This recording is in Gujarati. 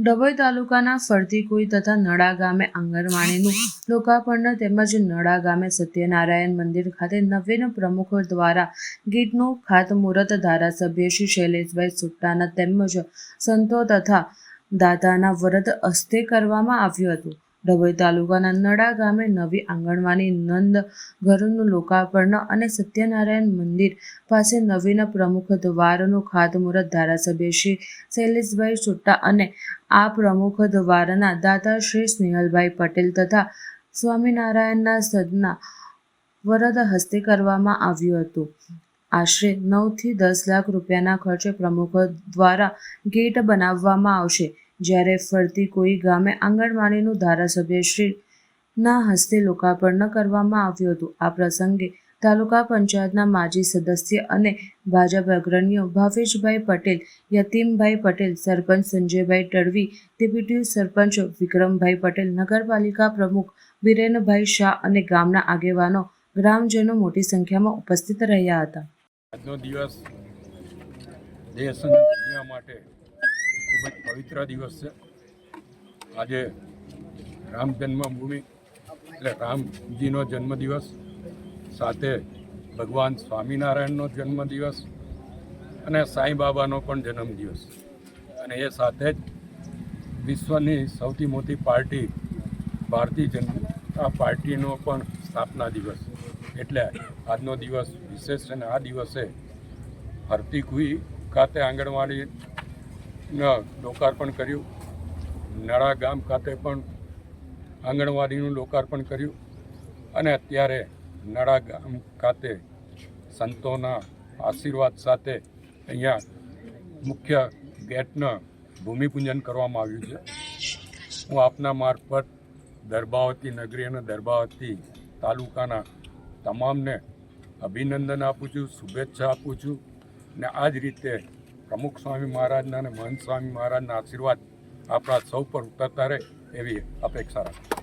ડભોઈ તાલુકાના ફરતીકુઈ તથા નડા ગામે આંગણવાડીનું લોકાર્પણ તેમજ નડા ગામે સત્યનારાયણ મંદિર ખાતે નવીન પ્રમુખ દ્વારા ગીતનું ખાતમુહૂર્ત ધારાસભ્ય શ્રી શૈલેષભાઈ સુટ્ટાના તેમજ સંતો તથા દાદાના વ્રત હસ્તે કરવામાં આવ્યું હતું. ડભોઈ તાલુકાના નડા ગામે નવી આંગણવાડી નંદ ઘરનું લોકાર્પણ અને સત્યનારાયણ મંદિર પાસે નવીના પ્રમુખ દ્વારનું ખાતમુહૂર્ત ધારાસભ્ય શ્રી શૈલેષભાઈ સુટ્ટા અને આ પ્રમુખ દ્વારના દાતા શ્રી સ્નેહલભાઈ પટેલ તથા સ્વામિનારાયણના સદના વરદ હસ્તે કરવામાં આવ્યું હતું. આશરે નવથી દસ લાખ રૂપિયાના ખર્ચે પ્રમુખ દ્વારા ગેટ બનાવવામાં આવશે. જ્યારે ફરતી કોઈ ગામે આંગણવાડીનું ધારાસભ્યશ્રીના હસ્તે લોકાર્પણ કરવામાં આવ્યું હતું. આ પ્રસંગે તાલુકા પંચાયતના માજી સદસ્ય અને ભાજપ અગ્રણીઓ ભાવેશભાઈ પટેલ, યતીમભાઈ પટેલ, સરપંચ સંજયભાઈ તડવી ડેપ્યુટી સરપંચ વિક્રમભાઈ પટેલ, નગરપાલિકા પ્રમુખ વિરેનભાઈ શાહ અને ગામના આગેવાનો ગ્રામજનો મોટી સંખ્યામાં ઉપસ્થિત રહ્યા હતા. આજનો દિવસ દેશ માટે ખૂબ જ પવિત્ર દિવસ છે. આજે રામ જન્મભૂમિ, એટલે રામજીનો જન્મદિવસ, સાથે ભગવાન સ્વામિનારાયણનો જન્મદિવસ અને સાંઈ બાબાનો પણ જન્મદિવસ. અને એ સાથે જ વિશ્વની સૌથી મોટી પાર્ટી, ભારતીય જનતા પાર્ટીનો પણ સ્થાપના દિવસ. એટલે આજનો દિવસ વિશેષ અને આ દિવસે હરતી ખાતે આંગણવાડીનું લોકાર્પણ કર્યું. નળા ગામ ખાતે પણ આંગણવાડીનું લોકાર્પણ કર્યું. અને અત્યારે નળા ગામ ખાતે સંતોના આશીર્વાદ સાથે અહીંયા મુખ્ય ગેટનું ભૂમિપૂજન કરવામાં આવ્યું છે. હું આપના મારફત દરબાવતી નગરી અને દરબાવતી તાલુકાના તમામને અભિનંદન આપું છું, શુભેચ્છા આપું છું. ને આ જ રીતે પ્રમુખ સ્વામી મહારાજના અને મહંત સ્વામી મહારાજના આશીર્વાદ આપણા સૌ પર ઉતરતા રહે એવી અપેક્ષા રાખું